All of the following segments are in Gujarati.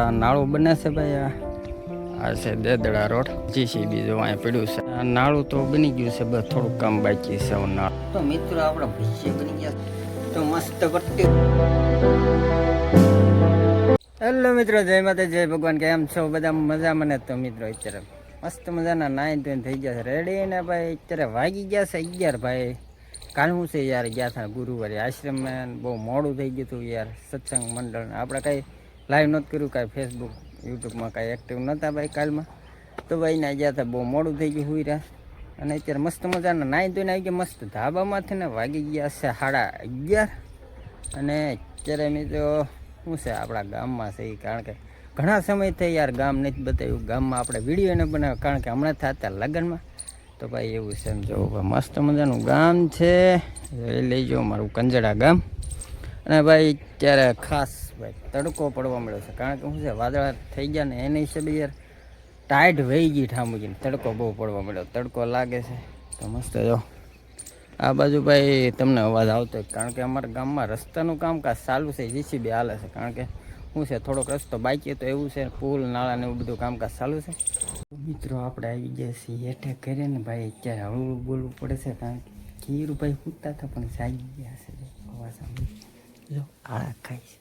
આ નાળું બને છે ભાઈ આ છે દેદડા રોડ. જીસીબી જો અહીંયા પડ્યું છે. આ નાળું તો બની ગયું છે બસ થોડુંક કામ બાકી છે નાળ. તો મિત્રો આપણા ભજીયા બની ગયા તો મસ્ત કરતી હેલો મિત્રો જય માતા જય ભગવાન. કેમ છો? બધા મજા મને તો મિત્રો અત્યારે મસ્ત મજાના નાઈન ટોઈન થઈ ગયા છે. રેડી ને ભાઈ અત્યારે વાગી ગયા છે અગિયાર ભાઈ. કાલ હું છે યાર ગયા હતા ગુરુવારે આશ્રમમાં. બહુ મોડું થઈ ગયું હતું યાર સત્સંગ મંડળ આપણે કાંઈ લાઈવ નહોતું કર્યું કાંઈ ફેસબુક યુટ્યુબમાં કાંઈ એક્ટિવ નહોતા ભાઈ કાલમાં. તો ભાઈ ના ગયા હતા બહુ મોડું થઈ ગયું હુઈ અને અત્યારે મસ્ત મજાના નાહી ધોઈને આવી ગયા, મસ્ત ધાબામાંથી ને વાગી ગયા છે સાડા અગિયાર. અને અત્યારે મિત્રો શું છે આપણા ગામમાં છે એ કારણ કે ઘણા સમય થઈ યાર ગામ નથી બતાવ્યું. ગામમાં આપણે વીડિયો એને બનાવ્યો, કારણ કે હમણાં થતા લગ્નમાં. તો ભાઈ એવું છે એમ જો મસ્ત મજાનું ગામ છે. લઈ જાઓ મારું કંજડા ગામ. અને ભાઈ અત્યારે ખાસ ભાઈ તડકો પડવા મળ્યો છે. કારણ કે શું છે, વાદળા થઈ ગયા ને એના હિસાબે યાર ટાઈટ વહી ગઈ ઠામુજીને. તડકો બહુ પડવા મળ્યો તડકો લાગે છે. તો મસ્ત જો. આ બાજુ ભાઈ તમને અવાજ આવતો કારણ કે અમારા ગામમાં રસ્તાનું કામકાજ ચાલુ છે, જીસીબી હાલે છે. કારણ કે શું છે, થોડોક રસ્તો બાકી તો એવું છે, પુલ, નાળા ને એવું બધું કામકાજ ચાલુ છે. મિત્રો, આપણે આવી ગયા છીએ હેઠે કરીએ ને ભાઈ અત્યારે હળવું બોલવું પડે છે. કારણ કે ખીર ભાઈ સૂતા હતા, પણ જાગી ગયા છે. અવાજ સાંભળી. જો આળા ખાય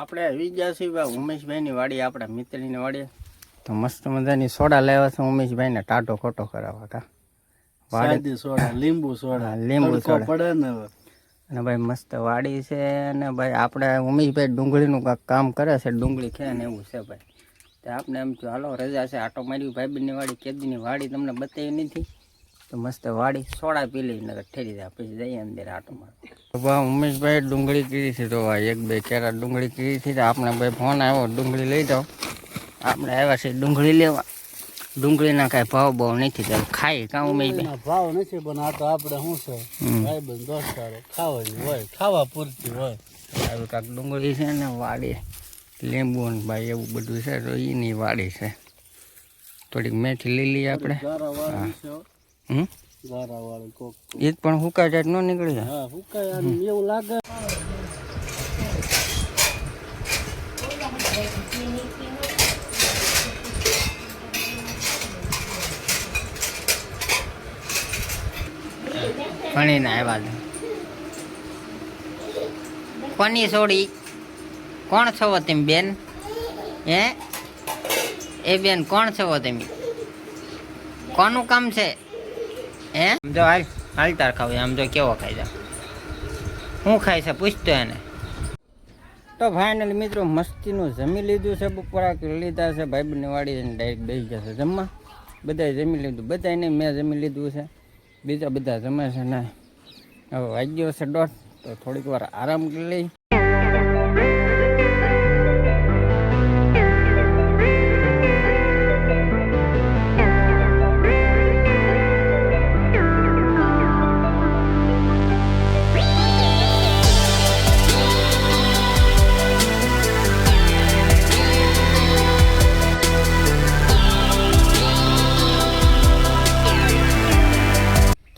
આપણે આવી ગયા છીએ ઉમેશભાઈની વાડી આપણા મિત્રની વાડી તો મસ્ત મજાની સોડા લેવા છે ઉમેશભાઈને ટાટો ખોટો કરાવવા કા? વાડી સોડા લીંબુ સોડા. લીંબુ સોડા. પડે ને અને ભાઈ મસ્ત વાડી છે અને ભાઈ આપણે ઉમેશભાઈ ડુંગળીનું કાંક કામ કરે છે ડુંગળી ખે ને એવું છે ભાઈ. તો આપણે એમ હાલો રજા છે. આટો માર્યું ભાઈબંધની વાડી કેદીની વાડી તમને બતાવી નથી. તો મસ્ત વાડી સોડા પી લઈ નગર ઠેરી જાય. પછી જઈએ અંદર આટો મારવા ઉમેશભાઈ ડુંગળી કીધી છે. તો ભાઈ એક બે કેરા ડુંગળી કીધી છે. તો આપણે ભાઈ ફોન આવ્યો ડુંગળી લઈ જાઓ. આપણે આવ્યા છે ડુંગળી લેવા. ડુંગળીના કાંઈ ભાવ બહુ નથી. તો ખાઈ કાં ઉમેશભાઈ? ભાવ નથી પણ આ તો આપણે શું છે? ભાઈ ભાઈબંધ દોસ્તારો ખાવાની હોય ખાવા પૂરતી હોય. આવી કાંક ડુંગળી છે ને વાડી. લીંબુ ને ભાઈ એવું બધું છે. તો એની વાડી છે. થોડીક મેથી લઈએ આપણે. છે હમ? વાળી કોક એ પણ હુકા જાય ન નીકળી જાય? હા હુકાય એવું લાગે. ઘણી ના આવ્યા કોની છોડી કોણ છો તમે બેન? હે? એ બેન કોણ છો તમે? કોનું કામ છે? હે? જો હાલ હાલ તાર ખાવું આમ જો કેવો ખાઈ જા શું ખાય છે પૂછતો એને. તો ફાઇનલ મિત્રો મસ્તીનું જમી લીધું છે બપોરા લીધા છે ભાઈ બંને વાળી ડાયરેક્ટ બેસી જશે જમવા. બધાએ જમી લીધું. બધાને મેં જમી લીધું છે. બીજા બધા જમે છે ને. હવે વાગ્યો છે દોઢ તો થોડીક વાર આરામ કરી લઈ.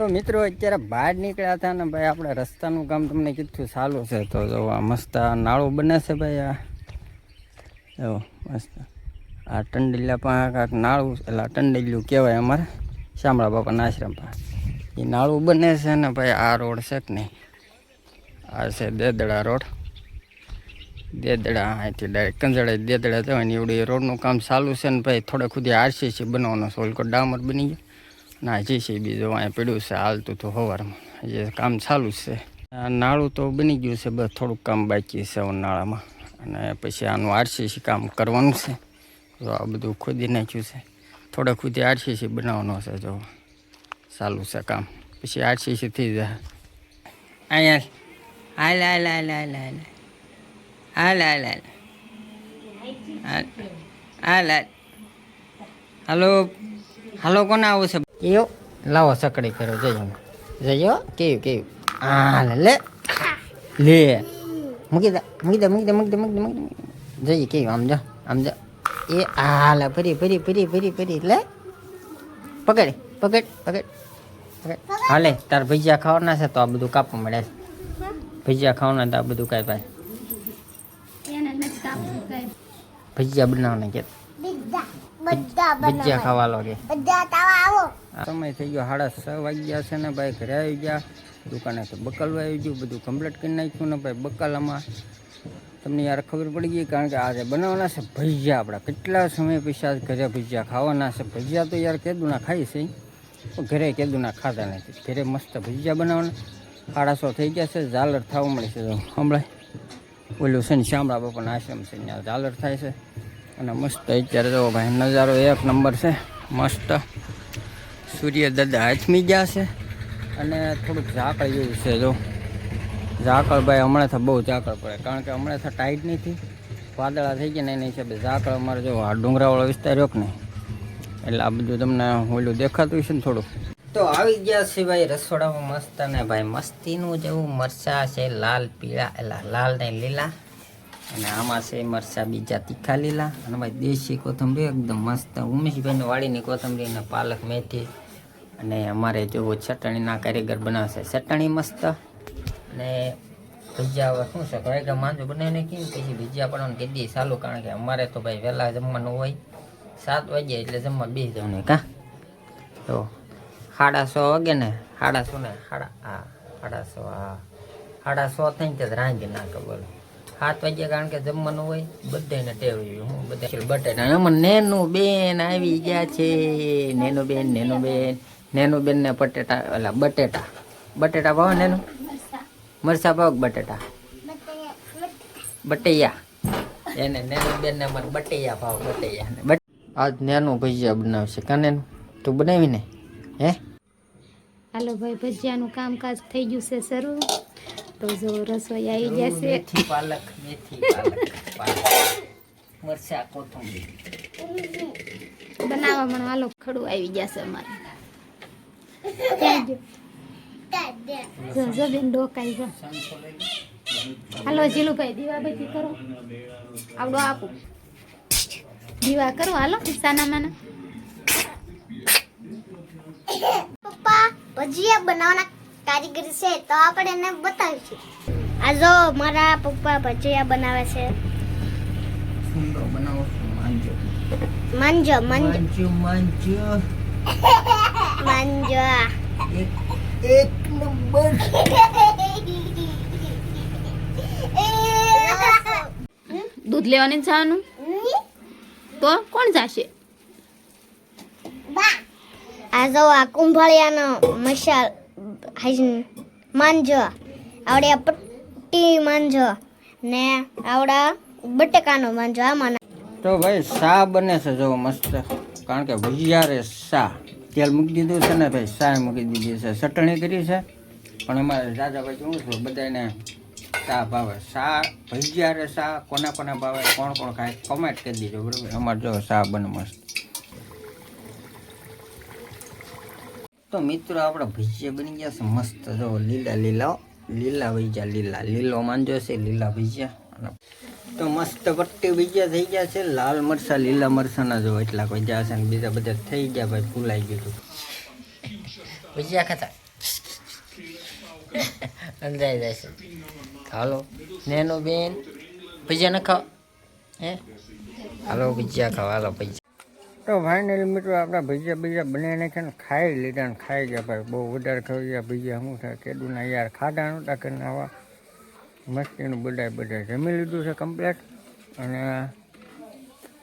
તો મિત્રો, અત્યારે બહાર નીકળ્યા હતા ને ભાઈ, આપણે રસ્તાનું કામ તમને કીધું સારું છે. તો જો, આ મસ્ત આ નાળું બને છે ભાઈ, આ. જો, મસ્ત. આ ટંડેલિયા પાસે કાંક નાળું, એટલે આ ટંડેલિયું કહેવાય અમારે. શામળા બાપાના આશ્રમ પાસે. એ નાળું બને છે ને ભાઈ, આ રોડ છે કે નહીં? આ છે દેદડા રોડ. દેદડા, અહીંથી ડાયરેક્ટ કંજડા દેદડા જવાય ને એવડી રોડનું કામ ચાલુ છે ને ભાઈ થોડે ખુદી આરસીસી બનાવવાનો છે. ઓલકો ડામર બની ગયો. ના હજી છે બીજો અહીંયા પડ્યું છે, હાલતું તો સવારમાં જે કામ ચાલુ છે. નાળું તો બની ગયું છે, બસ થોડુંક કામ બાકી છે ઉનાળામાં અને પછી આનું આરસીસી કામ કરવાનું છે. જો આ બધું ખોદી નાખ્યું છે. થોડા ખુદી આરસીસી બનાવવાનો છે, જો ચાલુ છે કામ. પછી આરસીસી થઈ જાય. અહીંયા હાલ હાલ હાલ હાલ હાલ. હાલ હાલ હાલ. હાલ હાલ, હાલો. હાલો. કોને આવું છે? એયો લાવો સકડી કરો જઈ જઈયો કેવું કેવું હા લે લે લે મૂકી દે મૂકી દે મૂકી દે મૂકી દે મૂકી દે મૂકી દે જઈએ કેવું આમ જો આમ જો એ આ લે ફરી ફરી ફરી ફરી ફરી લે પકડ પકડ પકડ હાલે તાર ભજીયા ખાવાના છે તો આ બધું કાપવા મળે છે ભજીયા ખાવાના તો આ બધું કાંઈ ભાઈ ભજીયા બનાવવાના કે ભજીયા ખાવા લાગે આ સમય થઈ ગયો સાડા છ વાગ્યા છે ને ભાઈ ઘરે આવી ગયા. દુકાને તો બકલવા આવી ગયું બધું કમ્પ્લીટ કરી નાખ્યું ને ભાઈ બકાલામાં. તમને યાર ખબર પડી ગઈ કારણ કે આજે બનાવવાના છે ભજીયા આપણા. કેટલા સમય પછી આજ ઘરે ભજીયા ખાવાના છે. ભજીયા તો યાર કેદુના ખાઈ છે. ઘરે કેદુના ખાતા નથી. ઘરે મસ્ત ભજીયા બનાવવાના. સાડા થઈ ગયા છે. ઝાલર થવા મળે છે. હમણાં ઓલું છે ને શામળા બાપાના આશ્રમ છે. ત્યાં ઝાલર થાય છે. અને મસ્ત અત્યારે જો ભાઈ નજારો એક નંબર છે. મસ્ત. સૂર્ય દાદા હાથમી ગયા છે. અને થોડુંક ઝાકળ જેવું છે, જો. ઝાકળ ભાઈ હમણાંથી બહુ ઝાકળ પડે. કારણ કે હમણાંથી ટાઈટ નથી. વાદળા થઈ ગયા ને એના હિસાબે ઝાકળ અમારે જો આ ડુંગરાવાળો વિસ્તાર રહ્યો કે નહીં? એટલે આ બધું તમને ઓલું દેખાતું છે ને થોડું તો આવી ગયા છે ભાઈ રસોડામાં મસ્ત અને ભાઈ મસ્તીનું જેવું મરચા છે, લાલ, પીળા, એલા, લાલ ને લીલા. અને આમાં છે મરચા બીજા તીખા લીલા. અને ભાઈ દેશી કોથમરી, એકદમ મસ્ત. ઉમેશભાઈની વાળીની કોથમરી અને પાલક મેથી. અને અમારે જો ચટણીના કારીગર બનાવશે. ચટણી મસ્ત અને ભજીયા શું છે? ભાઈ કે માંજુ બનાવીને કેમ પછી ભજીયા પણ કીધી ચાલુ, કારણ કે અમારે તો ભાઈ વહેલા જમવાનું હોય. સાત વાગે એટલે જમવા બે જવાનું કા તો સાડા સો વાગે ને, સાડા સો ને, સાડા, હા, સાડા સો, હા. સાડા સો થઈને તે રાંધી નાખે બોલો સાત વાગ્યા કારણ કે જમવાનું હોય બધાને ટેવ હું બધા બટેટા અમને નેનું બેન આવી ગયા છે. નેનું બેન નેનું બેન. નેનું બેન ને બટેટા. ઓલા બટેટા બટેટા ભાવ નેનું? મરસા ભાવ બટેટા? બટૈયા. એને નેનું બેન ને અમારે બટૈયા ભાવ બટૈયા ને આજ નેનું ભજીયા બનાવશે. કાને તું બનાવીને? હે? હાલો ભાઈ ભજીયાનું કામકાજ થઈ ગયું છે શરૂ. તો જો રસોઈ આવી જશે. મેથી પાલક મેથી પાલક મરચા કોથમરી. બનાવવા મને હાલો ખડું આવી જશે અમારે? જો જો બેન ડોકાઈ જો હાલો જીલુભાઈ દીવા બધી કરો. આવડો આપું. દીવા કરો હાલો સાના માના પપ્પા ભજીયા બનાવવાના કારીગર છે તો આપણે એને બતાવીશું. આ જો મારા પપ્પા ભજીયા બનાવે છે. સુંદર બનાવો માનજો માનજો માનજો મંજો. દૂધ લેવાની જવાનું તો કોણ જશે? આ જો આ કુંભાળિયાનો મસાલ હાઈન માંજો. આવડે પટ્ટી માંજો ને આવડા બટેકાનો માંજો આમાં તો ભાઈ સા બને છે જો મસ્ત. કારણ કે ભજીયા રે શા તેલ મૂકી દીધું છે ને ભાઈ શા મૂકી દીધી છે. ચટણી કરી છે. પણ અમારે દાદાભાઈ હું છું બધાને શા ભાવે. શા ભજીયા રે શા કોના કોના ભાવે, કોણ કોણ ખાય કોમેન્ટ કરી દીજો, બરાબર? અમારે જો શા બને મસ્ત. તો મિત્રો, આપણે ભજીયા બની ગયા છે, મસ્ત. જો લીલા લીલા લીલા ભજીયા, લીલા. લીલો માંજો છે, લીલા ભજીયા. તો મસ્ત પટ્ટી બીજા થઈ ગયા છે. લાલ મરચા લીલા મરચાના જો એટલા ભજીયા છે ને બીજા બધા થઈ ગયા ભાઈ ફૂલાઈ ગયું હતું. ભજીયા ખાતા? અંદાય જાય છે. હાલો નેનો બેન ભજીયા ન ખાવ હે? હાલો ભજીયા ખાવ હાલો ભજીયા. તો ફાઇનલી મિત્રો આપણા ભજીયા બીજા બનાવીને છે ને ખાઈ લીધા ને ખાઈ ગયા ભાઈ. બહુ વધારે ખાઈ ગયા. ભજીયા શું થાય કેદુના યાર ખાધા નહોતા કરીને આવા મસ્તીનું બધાય બધાય જમી લીધું છે કમ્પ્લેટ અને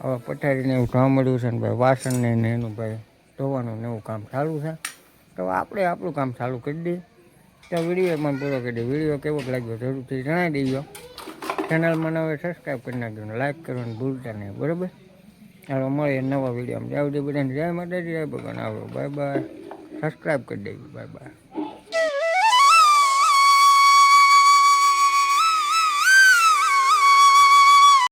હવે પથારીને એવું જોવા મળ્યું છે ને ભાઈ વાસણ ને એનું ભાઈ ધોવાનું ને એવું કામ ચાલુ છે. તો આપણે આપણું કામ ચાલુ કરી દઈએ. તો વિડીયોમાં પૂરો કરી દઈએ. વીડિયો કેવો લાગ્યો જરૂરથી જણાવી દેજો. ચેનલમાં હવે સબસ્ક્રાઈબ કરી નાખજો લાઈક કરવાનું ભૂલતા નહીં, બરાબર? ચાલો મળીએ નવા વિડીયોમાં. જાવ બધાને. જય માતાજી, જય ભગવાન. આવો બાય બાય સબસ્ક્રાઈબ કરી દેજો. Bye bye